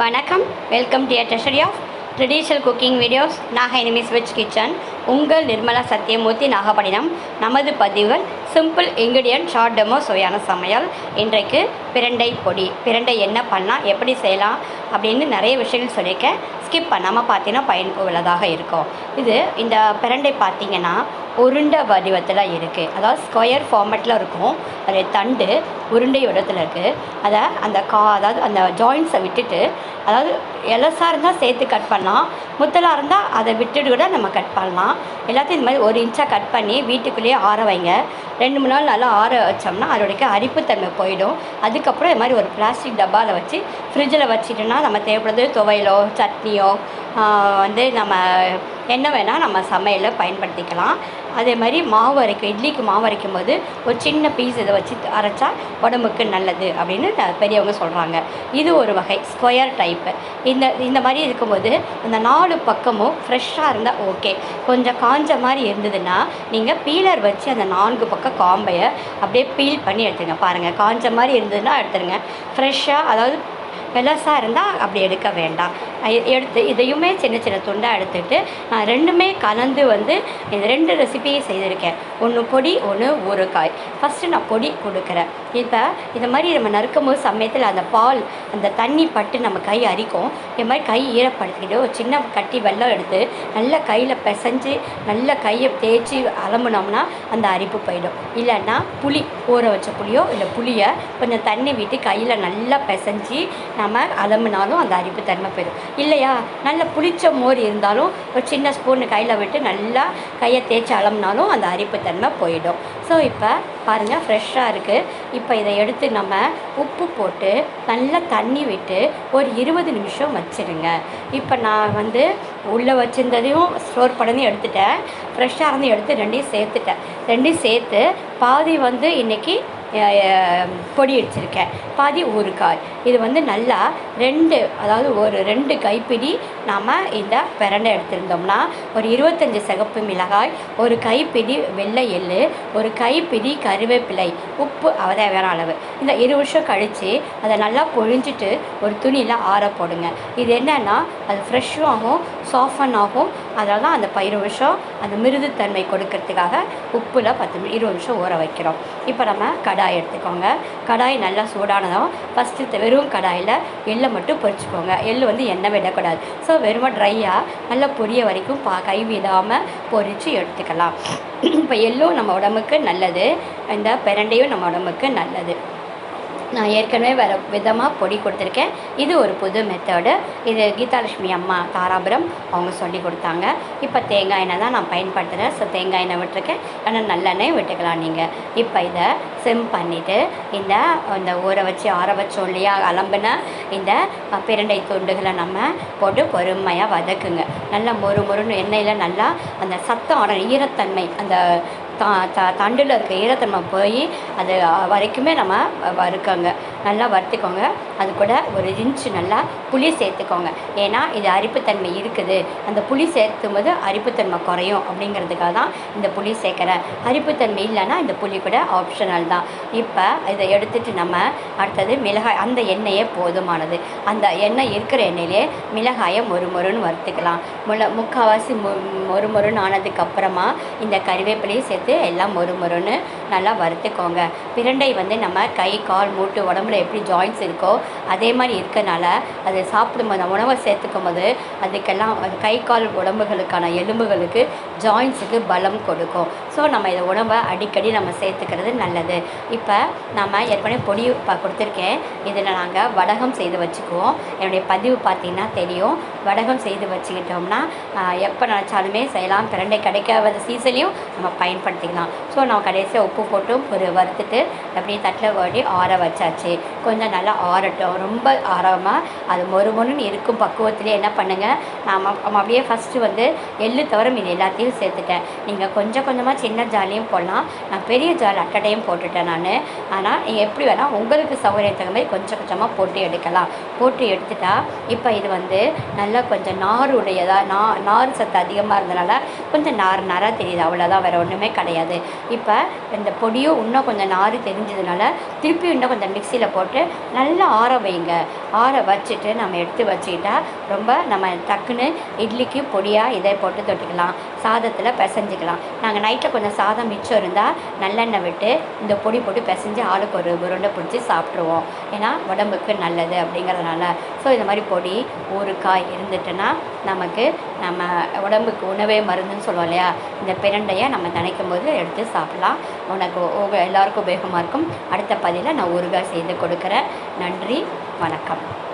வணக்கம். Welcome to treasury of traditional cooking videos நாக எனிமிஸ் veg kitchen உங்கள் நிர்மலா சத்யமூர்த்தி நாகப்பட்டினம். நமது பதிவுகள் சிம்பிள் இன்க்ரீடியன்ட் ஷார்ட் டெமோ சுவையான சமையல் இன்றைக்கு பிரண்டை பொடி பிரண்டை என்ன பண்ணலாம் எப்படி செய்யலாம் அப்படின்னு நிறைய விஷயங்கள் சொல்லியிருக்கேன். ஸ்கிப் பண்ணாமல் பார்த்தீங்கன்னா பயனுள்ளதாக இருக்கும். இது இந்த பிரண்டை பார்த்தீங்கன்னா உருண்டை வடிவத்தில் இருக்குது அதாவது ஸ்கொயர் ஃபார்மேட்டில் இருக்கும். அது தண்டு உருண்டை வடிவத்தில் இருக்குது அதை அந்த கா அதாவது அந்த ஜாயின்ஸை விட்டுட்டு அதாவது எலசாக இருந்தால் சேர்த்து கட் பண்ணலாம். முத்தலாக இருந்தால் அதை விட்டுட்டு கூட நம்ம கட் பண்ணலாம். எல்லாத்தையும் இந்த மாதிரி ஒரு இன்ச்சாக கட் பண்ணி வீட்டுக்குள்ளேயே ஆற வைங்க. ரெண்டு மூணு நாள் நல்லா ஆற வச்சோம்னா அதோடைய அரிப்புத்தன்மை போயிடும். அதுக்கப்புறம் இது மாதிரி ஒரு பிளாஸ்டிக் டப்பாவில் வச்சு ஃப்ரிட்ஜில் வச்சுட்டோன்னா நம்ம தேவைப்படுறது துவையலோ சட்னியோ வந்து நம்ம என்ன வேணால் நம்ம சமையலில் பயன்படுத்திக்கலாம். அதே மாதிரி மாவு அரைக்கும் இட்லிக்கு மாவு அரைக்கும் போது ஒரு சின்ன பீஸ் இதை வச்சு அரைச்சா உடம்புக்கு நல்லது அப்படின்னு பெரியவங்க சொல்கிறாங்க இது ஒரு வகை ஸ்கொயர் டைப்பு இந்த இந்த மாதிரி இருக்கும்போது அந்த நாலு பக்கமும் ஃப்ரெஷ்ஷாக இருந்தால் ஓகே கொஞ்சம் காஞ்ச மாதிரி இருந்ததுன்னா நீங்கள் பீலர் வச்சு அந்த நான்கு பக்கம் காம்பையை அப்படியே பீல் பண்ணி எடுத்துருங்க பாருங்கள் காஞ்ச மாதிரி இருந்ததுன்னா எடுத்துருங்க. ஃப்ரெஷ்ஷாக அதாவது பெலசாக இருந்தால் அப்படி எடுக்க வேண்டாம். எடுத்து இதையுமே சின்ன சின்ன துண்டாக எடுத்துட்டு நான் ரெண்டுமே கலந்து வந்து இந்த ரெண்டு ரெசிபியும் செய்திருக்கேன். ஒன்று பொடி ஒன்று ஊறுகாய். ஃபஸ்ட்டு நான் பொடி கொடுக்குறேன். இப்போ இந்த மாதிரி நம்ம நறுக்கும் போது சமயத்தில் அந்த பால் அந்த தண்ணி பட்டு நம்ம கை அரிக்கும். இது மாதிரி கை ஈரப்படுத்திக்கிட்டு ஒரு சின்ன கட்டி வெல்லம் எடுத்து நல்லா கையில் பிசைஞ்சு நல்லா கையை தேய்ச்சி அலம்புனோம்னா அந்த அரிப்பு போயிடும். இல்லைன்னா புளி ஊற வச்ச புளியோ இல்லை புளியை கொஞ்சம் தண்ணி விட்டு கையில் நல்லா பிசைஞ்சு நம்ம அலம்புனாலும் அந்த அரிப்பு தன்மை போயிடும். இல்லையா? நல்ல புளிச்ச மோர் இருந்தாலும் ஒரு சின்ன ஸ்பூன் கையில் விட்டு நல்லா கையை தேய்ச்சி அலம்புனாலும் அந்த அரிப்பு தன்மை போயிடும். ஸோ இப்போ பாருங்கள் ஃப்ரெஷ்ஷாக இருக்குது இப்போ இதை எடுத்து நம்ம உப்பு போட்டு நல்லா தண்ணி விட்டு ஒரு இருபது நிமிஷம் வச்சிருங்க. இப்போ நான் வந்து உள்ளே வச்சிருந்ததையும் ஸ்டோர் பண்ணி எடுத்துட்டேன். ஃப்ரெஷ்ஷாக இருந்து எடுத்து ரெண்டையும் சேர்த்துட்டேன். ரெண்டையும் சேர்த்து பாதி வந்து இன்றைக்கி பொடி அடிச்சிருக்கேன் பாதி ஊறுகாய். இது வந்து நல்லா ரெண்டு அதாவது ஒரு ரெண்டு கைப்பிடி நாம் இந்த பிரண்டை எடுத்திருந்தோம்னா ஒரு இருபத்தஞ்சி சிகப்பு மிளகாய் ஒரு கைப்பிடி வெள்ளை எள்ளு ஒரு கைப்பிடி கருவேப்பிலை உப்பு அவ தேவையான அளவு. இந்த இரு வருஷம் கழித்து அதை நல்லா பொழிஞ்சிட்டு ஒரு துணியில் ஆற போடுங்க. இது என்னென்னா அது ஃப்ரெஷ்ஷும் ஆகும் சாஃபன் ஆகும். அதனால தான் அந்த பயிர் விஷம் அந்த மிருதுத்தன்மை கொடுக்கறதுக்காக உப்பில் பத்து இருபது நிமிஷம் ஊற வைக்கிறோம். இப்போ நம்ம கடாய் எடுத்துக்கோங்க. கடாய் நல்லா சூடானதும் ஃபஸ்ட்டு வெறும் கடாயில் எள்ளை மட்டும் பொரிச்சுக்கோங்க. எள் வந்து எண்ணெய் விடக்கூடாது. ஸோ வெறும் ட்ரையாக நல்லா பொரிய வரைக்கும் பா கை விடாமல் பொரித்து எடுத்துக்கலாம். இப்போ எள்ளும் நம்ம உடம்புக்கு நல்லது. இந்த பிரண்டையும் நம்ம உடம்புக்கு நல்லது. நான் ஏற்கனவே வேறு விதமாக பொடி கொடுத்துருக்கேன். இது ஒரு புது மெத்தடு இது கீதாலட்சுமி அம்மா தாராபுரம் அவங்க சொல்லி கொடுத்தாங்க. இப்போ தேங்காய் எண்ணெய் தான் நான் பயன்படுத்துகிறேன் ஸோ தேங்காய் எண்ணெய் விட்டுருக்கேன். ஆனால் நல்லெண்ணெய் விட்டுக்கலாம் நீங்கள் இப்போ இதை சிம் பண்ணிவிட்டு இந்த இந்த ஊற வச்சு ஆற வச்சோம் இல்லையா அலம்பின இந்த பிரண்டை துண்டுகளை நம்ம போட்டு பொறுமையாக வதக்குங்க. நல்லா மொறு மொறுன்னு எண்ணெயில் நல்லா அந்த சத்தம் ஈரத்தன்மை அந்த தா த தண்டில் இருக்க ஈரத்தன்மை போய் அது வரைக்குமே நம்ம வ- வறுக்கங்க. நல்லா வறுத்துக்கோங்க. அது கூட ஒரு இன்ச்சு நல்லா புளி சேர்த்துக்கோங்க. ஏன்னா இது அரிப்புத்தன்மை இருக்குது. அந்த புளி சேர்த்தும் போது அரிப்புத்தன்மை குறையும் அப்படிங்கிறதுக்காக தான் இந்த புளி சேர்க்குறேன். அரிப்புத்தன்மை இல்லைன்னா இந்த புளி கூட ஆப்ஷனல் தான். இப்போ இதை எடுத்துகிட்டு நம்ம அடுத்தது மிளகாய் அந்த எண்ணெயே போதுமானது. அந்த எண்ணெய் இருக்கிற எண்ணெயிலே மிளகாயை மொறு மொறுன்னு வறுத்துக்கலாம். முள முக்கால்வாசி மொ மொறு மொறுன்னு ஆனதுக்கப்புறமா இந்த கறிவேப்பிலையும் சேர்த்து எல்லாம் மொறு மொறுன்னு நல்லா வறுத்துக்கோங்க. பிரண்டை வந்து நம்ம கை கால் மூட்டு உடம்புல எப்படி ஜாயின்ஸ் இருக்கோ அதே மாதிரி இருக்கனால அது சாப்பிடும்போது அந்த உணவை சேர்த்துக்கும் போது அதுக்கெல்லாம் அது கை கால் உடம்புகளுக்கான எலும்புகளுக்கு ஜாயின்ஸுக்கு பலம் கொடுக்கும். ஸோ நம்ம இதை உணவை அடிக்கடி நம்ம சேர்த்துக்கிறது நல்லது. இப்போ நம்ம ஏற்கனவே பொடி கொடுத்துருக்கேன். இதில் நாங்கள் வடகம் செய்து வச்சுக்குவோம். என்னுடைய பதிவு பார்த்தீங்கன்னா தெரியும். வடகம் செய்து வச்சுக்கிட்டோம்னா எப்போ நினச்சாலுமே செய்யலாம். பிரண்டை கிடைக்காத சீசன்லேயும் நம்ம பயன்படுத்திக்கலாம். ஸோ நம்ம கடைசியாக உப்பு போட்டும் ஒரு வறுத்துட்டு அப்படியே தட்டில் வாடி ஆற வச்சாச்சு. கொஞ்சம் நல்லா ஆறட்டும். ரொம்ப ஆறாமல் அது மொறு மொறுன்னு இருக்கும் பக்குவத்திலே என்ன பண்ணுங்கள் நான் நம்ம அப்படியே ஃபஸ்ட்டு வந்து எள்ளு தவிர மீன் எல்லாத்தையும் சேர்த்துட்டேன். நீங்கள் கொஞ்சம் கொஞ்சமாக சின்ன ஜாலியும் போடலாம். நான் பெரிய ஜால் அட்டடையும் போட்டுட்டேன் நான். ஆனால் நீங்கள் எப்படி வேணால் உங்களுக்கு சௌகரியத்துக்கு மாதிரி கொஞ்சம் கொஞ்சமாக போட்டு எடுக்கலாம். போட்டு எடுத்துட்டா இப்போ இது வந்து நல்லா கொஞ்சம் நார் உடையதாக நா நார் சத்து அதிகமாக இருந்தனால கொஞ்சம் நார் நாராக தெரியுது. அவ்வளோதான் வேறு ஒன்றுமே கிடையாது. இப்போ இந்த பொடியும் இன்னும் கொஞ்சம் நார் தெரிஞ்சதுனால திருப்பி இன்னும் கொஞ்சம் மிக்சியில் போட்டு நல்லா ஆற ஆற வைங்க. ஆற வச்சுட்டு நம்ம எடுத்து வச்சுக்கிட்டா ரொம்ப நம்ம டக்குன்னு இட்லிக்கு பொடியாக இதை போட்டு தொட்டுக்கலாம். சாதத்தில் பிசைஞ்சிக்கலாம். நாங்கள் நைட்டில் கொஞ்சம் சாதம் மிச்சம் இருந்தால் நல்லெண்ணெய் விட்டு இந்த பொடி போட்டு பிசைஞ்சு ஆளுக்கு ஒரு உருண்டை பிடிச்சி சாப்பிட்ருவோம் ஏன்னா உடம்புக்கு நல்லது அப்படிங்கிறதுனால. ஸோ இந்த மாதிரி பொடி ஊறுக்காய் இருந்துட்டுன்னா நமக்கு நம்ம உடம்புக்கு உணவே மருந்துன்னு சொல்லுவோம் இல்லையா? இந்த பிரண்டையை நம்ம நினைக்கும் போது எடுத்து சாப்பிட்லாம். உனக்கு எல்லாருக்கும் உபயோகமாக இருக்கும். அடுத்த பதிவில் நான் ஊறுகாய் செய்து கொடுக்குறேன். நன்றி வணக்கம்.